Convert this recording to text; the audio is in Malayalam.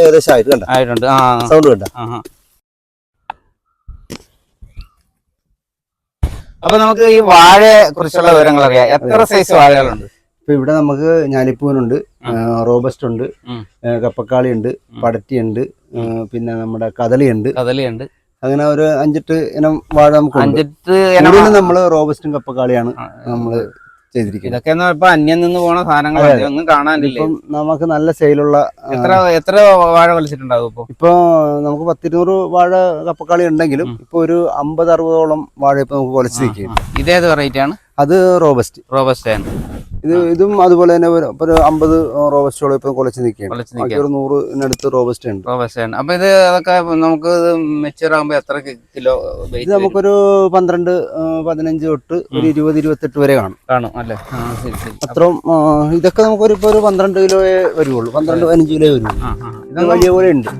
ഏകദേശം ആയിട്ട് കണ്ട? ആയിട്ടുണ്ട്. ആ സൗണ്ട് കണ്ട. അപ്പൊ നമുക്ക് ഈ വാഴയെ കുറിച്ചുള്ള വിവരങ്ങൾ അറിയാം. എത്ര സൈസ് വാഴകളുണ്ട്? ഇപ്പൊ ഇവിടെ നമുക്ക് ഞാലിപ്പൂനുണ്ട് റോബസ്റ്റ് ഉണ്ട് കപ്പക്കാളി ഉണ്ട് പടറ്റിയുണ്ട് പിന്നെ നമ്മുടെ കദളിയുണ്ട്. കദളിയുണ്ട്. അങ്ങനെ ഒരു അഞ്ചെട്ട് ഇനം വാഴ നമുക്ക് അഞ്ചെട്ട് നമ്മൾ റോബസ്റ്റും കപ്പക്കാളിയാണ് നമ്മൾ ചെയ്തിരിക്കുന്നത്. ഇതൊക്കെ ഇപ്പൊ അന്യം നിന്ന് പോണ സാധനങ്ങളാണ് ഒന്നും കാണാനില്ല? ഇപ്പം നമുക്ക് നല്ല സെയിലുള്ള എത്ര എത്ര വാഴ വലിച്ചിട്ടുണ്ടാവും ഇപ്പൊ? ഇപ്പൊ നമുക്ക് പത്തിരുന്നൂറ് വാഴ കപ്പക്കാളി ഉണ്ടെങ്കിലും ഇപ്പൊ ഒരു അമ്പത് അറുപതോളം വാഴ ഇപ്പൊ നമുക്ക് വലിച്ചിരിക്കും ഇതേത് വെറൈറ്റി ആണ്? അത് റോബസ്റ്റ്. റോബസ്റ്റ് ഇത് ഇതും അതുപോലെ തന്നെ ഒരു അമ്പത് റോബസ്റ്റോളം ഇപ്പൊ കൊലച്ച് നിൽക്കുകയാണ്. ഒരു നൂറിനടുത്ത് റോബസ്റ്റ് ഉണ്ട്. റോബസ്റ്റ് അപ്പൊ ഇത് അതൊക്കെ നമുക്ക് മെച്ചൂർ ആകുമ്പോ എത്ര കിലോ ഇത് നമുക്കൊരു പന്ത്രണ്ട് പതിനഞ്ച് തൊട്ട് ഒരു ഇരുപത് ഇരുപത്തെട്ട് വരെ കാണും. കാണും അല്ലേ? അത്രയും ഇതൊക്കെ നമുക്കൊരു ഇപ്പൊ ഒരു പന്ത്രണ്ട് കിലോയെ വരുവുള്ളൂ. പന്ത്രണ്ട് പതിനഞ്ച് കിലോ വരുള്ളൂ ആ, ആ. ഇത് വലിയ പോലെ ഉണ്ട്.